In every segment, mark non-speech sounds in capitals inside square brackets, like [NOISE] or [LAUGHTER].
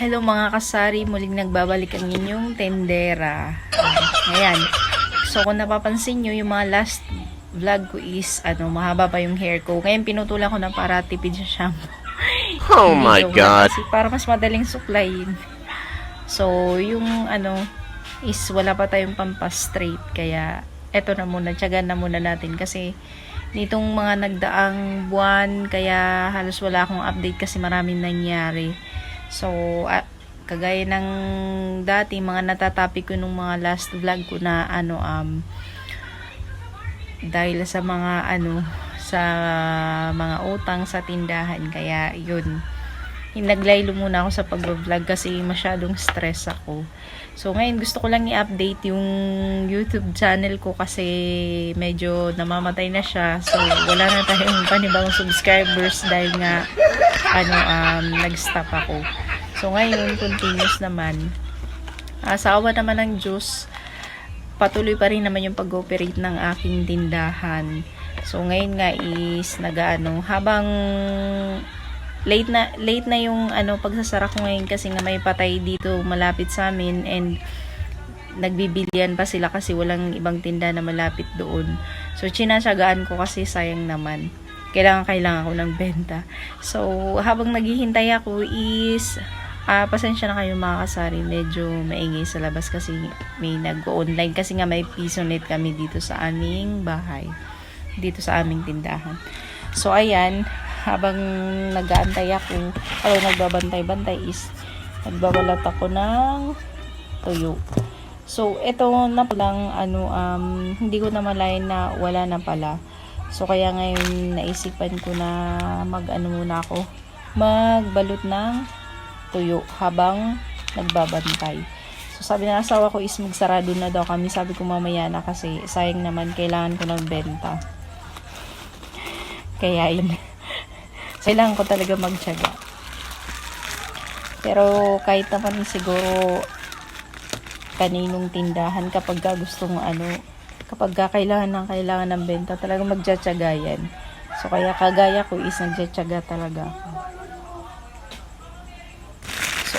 Hello mga kasari, muling nagbabalik ang inyong tendera. Ayan. So kung napapansin nyo, yung mga last vlog ko is, ano, mahaba pa yung hair ko. Ngayon pinutulan ko na para tipid sa shampoo. Oh my god. Kasi para mas madaling suklayin. So, yung ano, is wala pa tayong pampa-straight. Kaya, eto na muna, tiyaga na muna natin. Kasi, nitong mga nagdaang buwan, kaya halos wala akong update kasi maraming nangyari. So, ah, kagaya ng dati, mga natatopic ko nung mga last vlog ko na ano, um, dahil sa mga ano, sa mga utang sa tindahan. Kaya, yun. Hinaglaylo muna ako sa pag-vlog kasi masyadong stress ako. So, ngayon gusto ko lang i-update yung YouTube channel ko kasi medyo namamatay na siya. So, wala na tayong panibang subscribers dahil nga ano, um, nag-stop ako. So, ngayon, continuous naman. Uh, sa awa naman ng Diyos, patuloy pa rin naman yung pag-operate ng aking tindahan. So, ngayon nga is, nagaano, habang late na late na yung ano pagsasara ko ngayon kasi nga may patay dito malapit sa amin and nagbibilian pa sila kasi walang ibang tinda na malapit doon. So chinasyagaan ko kasi sayang naman. Kailangan kailangan ko ng benta. So habang naghihintay ako is ah pasensya na kayo mga kasari, medyo maingay sa labas kasi may nag-online kasi nga may piso net kami dito sa aming bahay. Dito sa aming tindahan. So ayan, habang nag-aantay ako, o nagbabantay-bantay is nagbabalat ako ng tuyo. So, ito na palang ano, um, hindi ko na malayan na wala na pala. So, kaya ngayon naisipan ko na mag-ano muna ako, magbalot ng tuyo habang nagbabantay. So, sabi ng asawa ko is magsarado na daw kami. Sabi ko mamaya na kasi sayang naman kailangan ko ng benta. Kaya yun. [LAUGHS] kailangan ko talaga magtyaga. Pero kahit naman siguro kaninong tindahan kapag ka gustong ano, kapag ka kailangan ng kailangan ng benta, talaga magtsatsaga yan. So kaya kagaya ko is nagtsatsaga talaga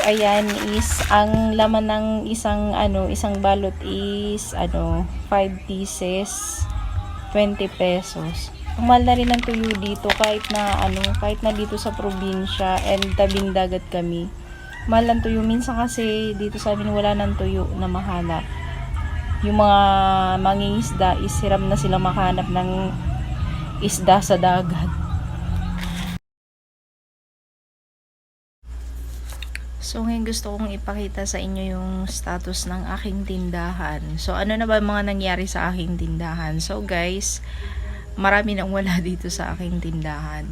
ayan is ang laman ng isang ano, isang balot is ano, 5 pieces, 20 pesos. Ang na rin ng tuyo dito kahit na ano, kahit na dito sa probinsya and tabing dagat kami. Mahal ng tuyo. Minsan kasi dito sa amin wala ng tuyo na mahanap. Yung mga mangingisda is hiram na sila makahanap ng isda sa dagat. So ngayon gusto kong ipakita sa inyo yung status ng aking tindahan. So ano na ba mga nangyari sa aking tindahan? So guys, marami nang wala [LAUGHS] dito sa aking tindahan.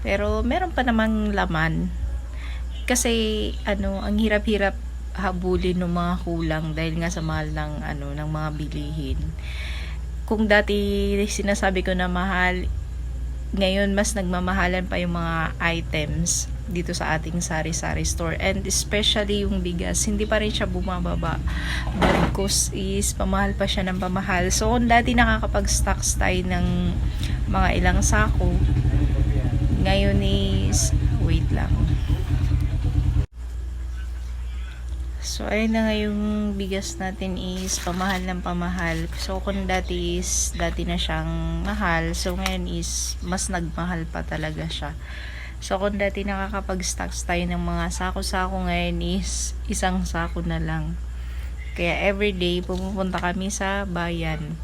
Pero meron pa namang laman. Kasi ano, ang hirap-hirap habulin ng mga kulang dahil nga sa mahal ng ano ng mga bilihin. Kung dati sinasabi ko na mahal, ngayon mas nagmamahalan pa yung mga items dito sa ating sari-sari store and especially yung bigas hindi pa rin siya bumababa bagkus is pamahal pa siya ng pamahal so kung dati nakakapag-stocks tayo ng mga ilang sako ngayon is wait lang So, ayun na nga yung bigas natin is pamahal ng pamahal. So, kung dati is, dati na siyang mahal. So, ngayon is, mas nagmahal pa talaga siya. So, kung dati nakakapag-stocks tayo ng mga sako-sako ngayon is, isang sako na lang. Kaya, everyday, pumupunta kami sa bayan.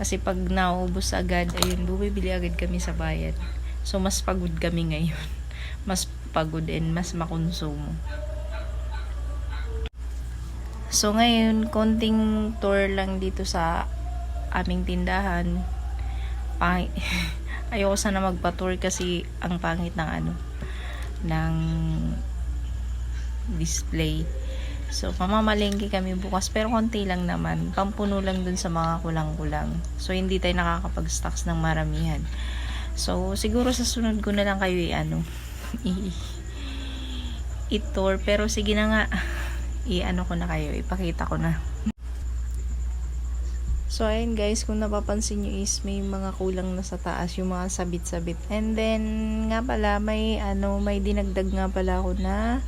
Kasi pag naubos agad, ayun, bumibili agad kami sa bayan. So, mas pagod kami ngayon. [LAUGHS] Mas pagod and mas makonsumo. So ngayon, konting tour lang dito sa aming tindahan. Pang [LAUGHS] Ayoko sana magpa-tour kasi ang pangit ng ano ng display. So mamamalengke kami bukas pero konti lang naman. Pampuno lang dun sa mga kulang-kulang. So hindi tayo nakakapag-stocks ng maramihan. So siguro sa sunod ko na lang kayo i-ano [LAUGHS] i-tour pero sige na nga [LAUGHS] i-ano ko na kayo, ipakita ko na. So, ayun guys, kung napapansin nyo is may mga kulang na sa taas, yung mga sabit-sabit. And then, nga pala, may ano, may dinagdag nga pala ako na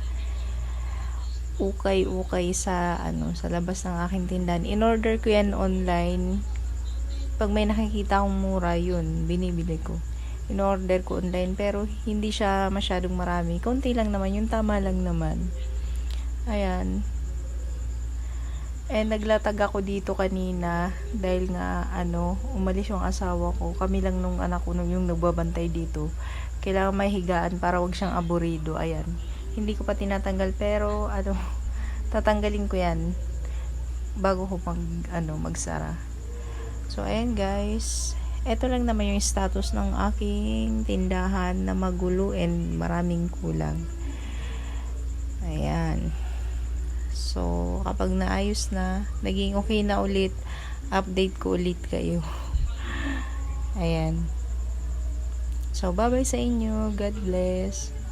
ukay-ukay sa ano sa labas ng aking tindahan. In-order ko yan online. Pag may nakikita akong mura, yun, binibili ko. In-order ko online pero hindi siya masyadong marami. Konti lang naman, yung tama lang naman. Ayan. Eh, naglatag ako dito kanina dahil nga, ano, umalis yung asawa ko. Kami lang nung anak ko nung yung nagbabantay dito. Kailangan may higaan para wag siyang aburido. Ayan. Hindi ko pa tinatanggal pero, ano, [LAUGHS] tatanggalin ko yan bago ko mag, ano, magsara. So, ayan guys. Ito lang naman yung status ng aking tindahan na magulo and maraming kulang. Ayan. So, kapag naayos na, naging okay na ulit, update ko ulit kayo. [LAUGHS] Ayan. So, bye-bye sa inyo. God bless.